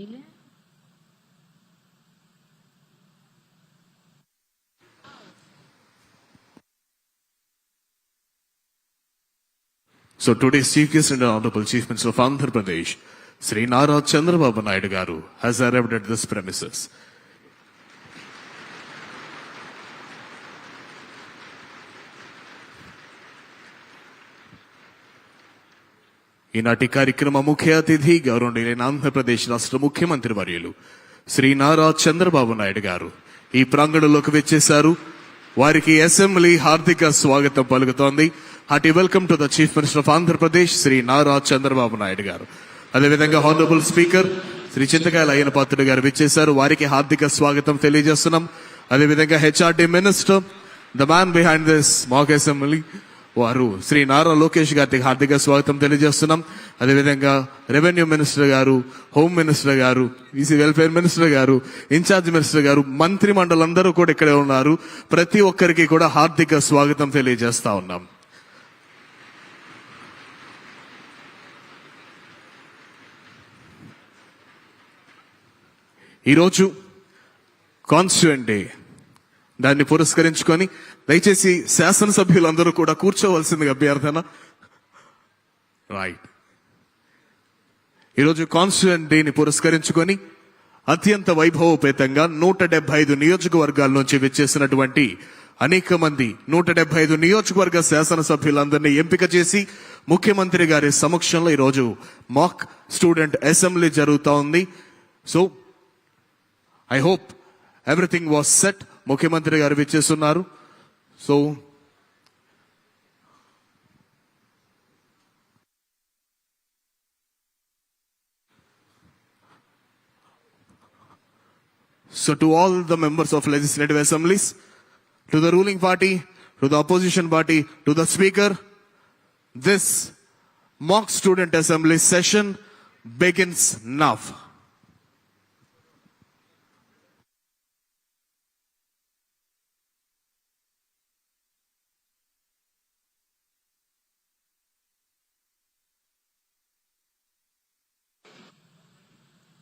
ele. So today's Chief Guest and Honorable Chief Minister of Andhra Pradesh, Sri Nara Chandrababu Naidu Garu, has arrived at this premises. ఈనాటి కార్యక్రమ ముఖ్య అతిథి గౌరవనీయులైన ఆంధ్రప్రదేశ్ రాష్ట్ర ముఖ్యమంత్రి వర్యులు శ్రీ నారా చంద్రబాబు నాయుడు గారు. ఈ ప్రాంగణంలోకి వచ్చేశారు. వారికి అసెంబ్లీ హార్దిక స్వాగతం పలుకుతోంది. Hearty welcome to the chief minister of Andhra Pradesh Shri Nara Chandrababu Naidu గారు. అదేవిధంగా హానరబుల్ స్పీకర్ శ్రీ చింతకాయల అయ్యన పాత్రుడు గారు విచ్చేశారు. వారికి హార్దిక స్వాగతం తెలియజేస్తున్నాం. అదేవిధంగా HRD minister the man behind this mock assembly వారు శ్రీ నారా లోకేష్ గారికి హార్దిక స్వాగతం తెలియజేస్తున్నాం. అదేవిధంగా రెవెన్యూ మినిస్టర్ గారు హోమ్ మినిస్టర్ గారు ఈసీ వెల్ఫేర్ మినిస్టర్ గారు ఇన్ఛార్జ్ మినిస్టర్ గారు మంత్రి మండలందరూ కూడా ఇక్కడే ఉన్నారు. ప్రతి ఒక్కరికి కూడా హార్దిక స్వాగతం తెలియజేస్తా ఉన్నాం. ఈరోజు కాన్స్టిట్యూంట్ డే. దాన్ని పురస్కరించుకొని దయచేసి శాసనసభ్యులందరూ కూడా కూర్చోవలసిందిగా అభ్యర్థన. రైట్ ఈరోజు కాన్స్టిట్యూంట్ డేని పురస్కరించుకొని అత్యంత వైభవోపేతంగా నూట డెబ్బై ఐదు నియోజకవర్గాల నుంచి విచ్చేసినటువంటి అనేక మంది నూట డెబ్బై ఐదు నియోజకవర్గ శాసనసభ్యులందరినీ ఎంపిక చేసి ముఖ్యమంత్రి గారి సమక్షంలో ఈరోజు మాక్ స్టూడెంట్ అసెంబ్లీ జరుగుతా ఉంది. So I hope everything was set. ముఖ్యమంత్రి గారు విచ్చేస్తున్నారు. So So to all the members of legislative assemblies, to the ruling party, to the opposition party, to the speaker, this mock student assembly session begins now.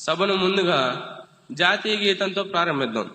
సభను ముందుగా జాతీయ గీతంతో ప్రారంభిద్దాం.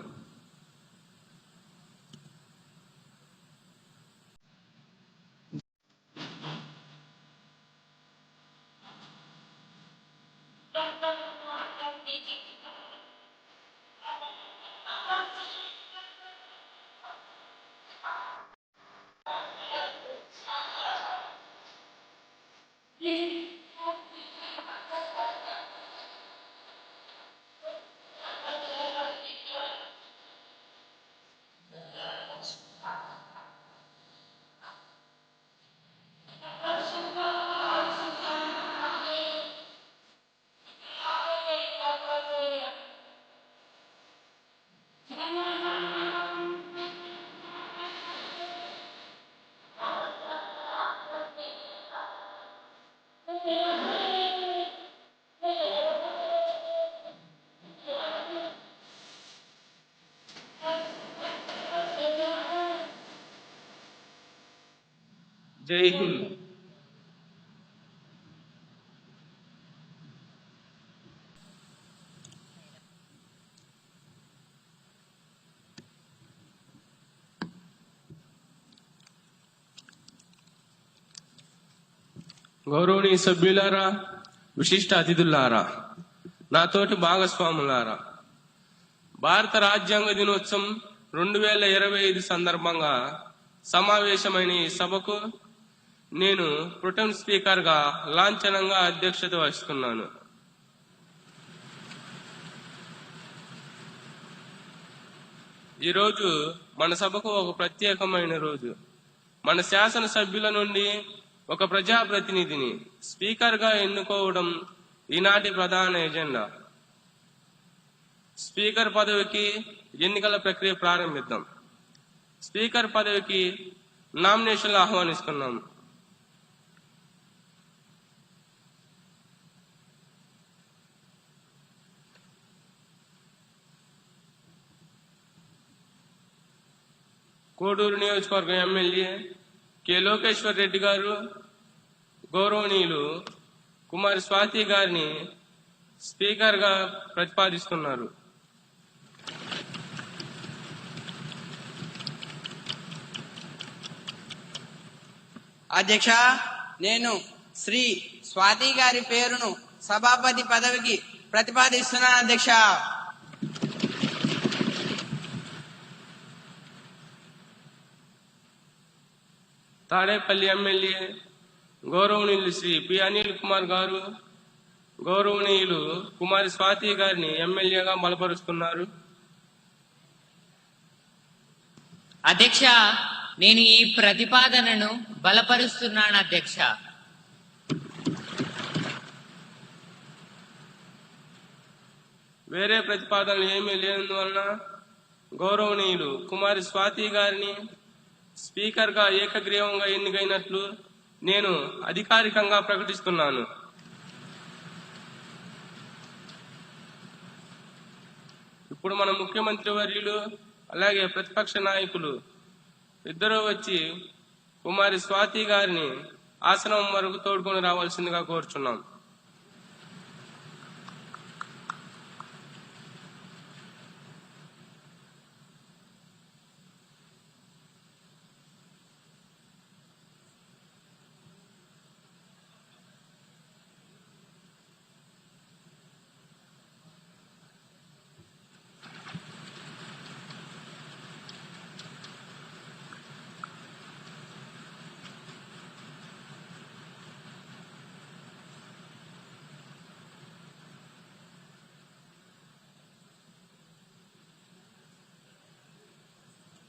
జై హింద్. గౌరవనీయ సభ్యులారా విశిష్ట అతిథులారా నాతోటి భాగస్వాములారా భారత రాజ్యాంగ దినోత్సవం రెండు వేల ఇరవై ఐదు సందర్భంగా సమావేశమైన ఈ సభకు నేను ప్రొటెం స్పీకర్గా లాంఛనంగా అధ్యక్షత వహిస్తున్నాను. ఈరోజు మన సభకు ఒక ప్రత్యేకమైన రోజు. మన శాసన సభ్యుల నుండి ఒక ప్రజాప్రతినిధిని స్పీకర్గా ఎన్నుకోవడం ఈనాటి ప్రధాన ఎజెండా. స్పీకర్ పదవికి ఎన్నికల ప్రక్రియ ప్రారంభిద్దాం. స్పీకర్ పదవికి నామినేషన్లు ఆహ్వానిస్తున్నాం. కోడూరు నియోజకవర్గం ఎమ్మెల్యే కె లోకేశ్వర్ రెడ్డి గారు గౌరవనీయులు కుమారి స్వాతి గారిని స్పీకర్గా ప్రతిపాదిస్తున్నారు. అధ్యక్ష నేను శ్రీ స్వాతి గారి పేరును సభాపతి పదవికి ప్రతిపాదిస్తున్నాను అధ్యక్ష. తాడేపల్లి ఎమ్మెల్యే గౌరవనీయులు శ్రీ పి అనిల్ కుమార్ గారు గౌరవనీయులు కుమారి స్వాతి గారిని ఎమ్మెల్యేగా బలపరుస్తున్నారు అధ్యక్ష నేను ఈ ప్రతిపాదనను బలపరుస్తున్నాను అధ్యక్ష వేరే ప్రతిపాదనలు ఏమీ లేనందువలన గౌరవనీయులు కుమారి స్వాతి గారిని స్పీకర్గా ఏకగ్రీవంగా ఎన్నికైనట్లు నేను అధికారికంగా ప్రకటిస్తున్నాను. ఇప్పుడు మన ముఖ్యమంత్రి వర్యులు అలాగే ప్రతిపక్ష నాయకులు ఇద్దరూ వచ్చి కుమారి స్వాతి గారిని ఆసనం వరకు తోడుకొని రావాల్సిందిగా కోరుచున్నాం.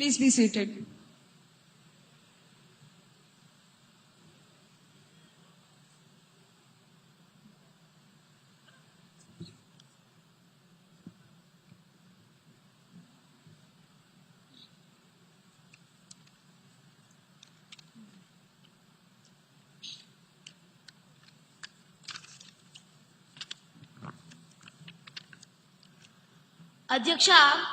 Please be seated. अध्यक्षा